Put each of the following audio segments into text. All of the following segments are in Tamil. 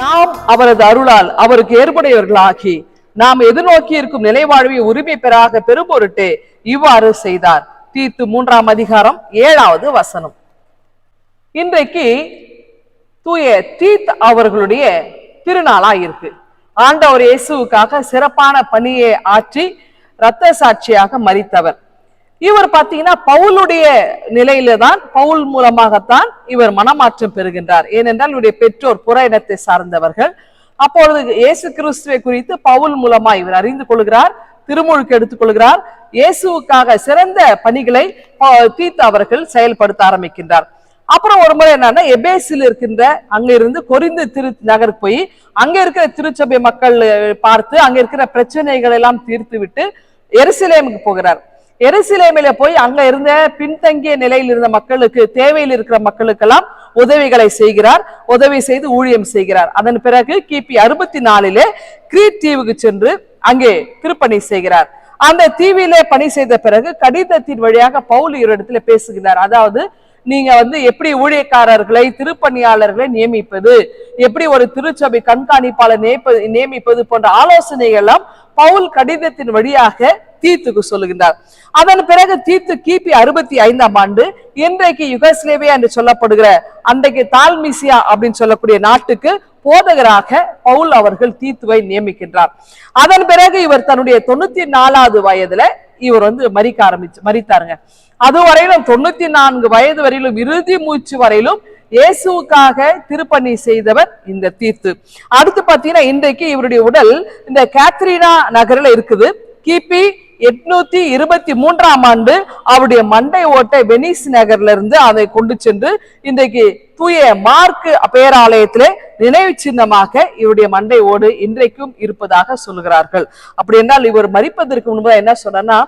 நாம் அவரது அருளால் அவருக்கு ஏற்புடையவர்களாகி நாம் எதிர்நோக்கி இருக்கும் நிலைவாழ்வை உரிமை பெறாக பெரும்பொருட்டு இவ்வாறு செய்தார். தீத்து மூன்றாம் அதிகாரம் ஏழாவது வசனம். இன்றைக்கு தூய தீத் அவர்களுடைய திருநாளா இருக்கு ஆண்டவர் இயேசுவுக்காக சிறப்பான பணியை ஆற்றி இரத்த சாட்சியாக மறித்தவர் இவர் பார்த்தீங்கன்னா பவுலுடைய நிலையில தான் பவுல் மூலமாகத்தான் இவர் மனமாற்றம் பெறுகின்றார். ஏனென்றால் இவருடைய பெற்றோர் புற இனத்தை சார்ந்தவர்கள். அப்பொழுது இயேசு கிறிஸ்துவை குறித்து பவுல் மூலமா இவர் அறிந்து கொள்கிறார் திருமுழுக்கு எடுத்துக்கொள்கிறார் இயேசுவுக்காக சிறந்த பணிகளை தீத்து அவர்கள் செயல்படுத்த ஆரம்பிக்கின்றார். அப்புறம் ஒரு முறை என்னன்னா எபேசில் இருக்கின்ற அங்க இருந்து கொரிந்து திரு நகருக்கு போய் அங்க இருக்கிற திருச்சபை மக்கள் பார்த்து அங்க இருக்கிற பிரச்சனைகள் எல்லாம் தீர்த்து விட்டு எருசலேமுக்கு போகிறார். எருசலேமில போய் அங்க இருந்த பின்தங்கிய நிலையில் இருந்த மக்களுக்கு தேவையில் இருக்கிற மக்களுக்கெல்லாம் உதவிகளை செய்கிறார். உதவி செய்து ஊழியம் செய்கிறார். அதன் பிறகு கிபி அறுபத்தி நாலிலே கிரீட் தீவுக்கு சென்று அங்கே திருப்பணி செய்கிறார். அந்த தீவிலே பணி செய்த பிறகு கடிதத்தின் வழியாக பவுல் இடத்துல பேசுகிறார். அதாவது நீங்க வந்து எப்படி ஊழியக்காரர்களை திருப்பணியாளர்களை நியமிப்பது எப்படி ஒரு திருச்சபை கண்காணிப்பாளர் நியமிப்பது நியமிப்பது போன்ற ஆலோசனைகள் எல்லாம் பவுல் கடிதத்தின் வழியாக தீத்துக்கு சொல்லுகின்றார். அதன் பிறகு தீத்து கிபி அறுபத்தி ஐந்தாம் ஆண்டு இன்றைக்கு யுகஸ்லேவியா என்று சொல்லப்படுகிற அன்றைக்கு தால்மிசியா அப்படின்னு சொல்லக்கூடிய நாட்டுக்கு போதகராக பவுல் அவர்கள் தீத்துவை நியமிக்கின்றார். அதன் பிறகு இவர் தன்னுடைய தொண்ணூத்தி நாலாவது வயதுல இவர் வந்து மறிக்க ஆரம்பிச்சு மறித்தாருங்க. அது வரையிலும் தொண்ணூத்தி நான்கு வயது வரையிலும் இறுதி மூச்சு வரையிலும் இயேசுக்காக திருப்பணி செய்தவர் இந்த தீர்த்து அடுத்து பார்த்தீங்கன்னா இன்றைக்கு இவருடைய உடல் இந்த கேத்ரீனா நகரில் இருக்குது. கிபி எட்நூத்தி இருபத்தி மூன்றாம் ஆண்டு அவருடைய மண்டை ஓட்டை வெனிஸ் நகர்ல இருந்து அதை கொண்டு சென்று இன்றைக்கு தூய மார்க் பேராலயத்திலே நினைவு சின்னமாக இவருடைய மண்டை ஓடு இன்றைக்கும் இருப்பதாக சொல்கிறார்கள் அப்படி என்றால் இவர் மறிப்பதற்கு முன்பு என்ன சொன்னா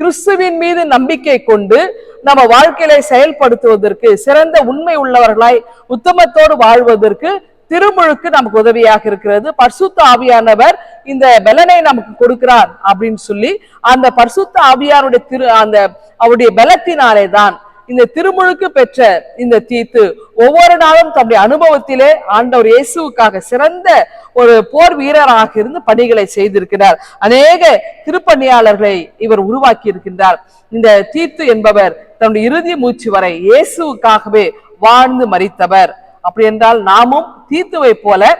கிறிஸ்துவின் மீது நம்பிக்கை கொண்டு நம்ம வாழ்க்கையில செயல்படுத்துவதற்கு சிறந்த உண்மை உள்ளவர்களாய் உத்தமத்தோடு வாழ்வதற்கு திருமுழுக்கு நமக்கு உதவியாக இருக்கிறது. பர்சுத்த ஆவியானவர் இந்த பலனை நமக்கு கொடுக்கிறார் அப்படின்னு சொல்லி அந்த பர்சுத்த ஆவியாருடைய திரு அந்த அவருடைய பலத்தினாலே தான் இந்த திருமுழுக்கு பெற்ற இந்த தீத்து ஒவ்வொரு நாளும் தம்முடைய அனுபவத்திலே ஆண்டவர் இயேசுவுக்காக சிறந்த ஒரு போர் வீரராக இருந்து பணிகளை செய்திருக்கிறார். அநேக திருப்பணியாளர்களை இவர் உருவாக்கி இருக்கின்றார் இந்த தீத்து என்பவர் தன்னுடைய இறுதி மூச்சு வரை இயேசுக்காகவே வாழ்ந்து மறித்தவர். அப்படி என்றால் நாமும் தீத்துவை போல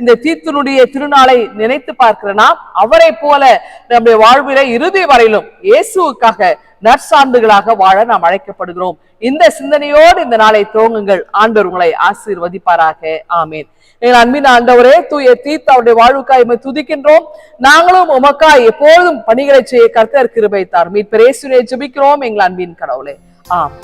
இந்த தீத்துனுடைய திருநாளை நினைத்து பார்க்கிற நாம் அவரை போல நம்முடைய வாழ்வில இறுதி வரையிலும் இயேசுவுக்காக நற்சான்றுகளாக வாழ நாம் அழைக்கப்படுகிறோம். இந்த சிந்தனையோடு இந்த நாளை துவங்குங்கள். ஆண்டவர் உங்களை ஆசீர்வதிப்பாராக. ஆமேன். எங்கள் அன்பின் ஆண்டவரே தூய தீத்து அவருடைய வாழ்வுக்காய் உம்மை துதிக்கின்றோம். நாங்களும் உமக்காய் எப்போதும் பணிகளை செய்ய கருத்தர் கிருபை தார் மீட்பரேசுனை ஜெபிக்கிறோம் எங்கள் அன்பின் கடவுளே. ஆம்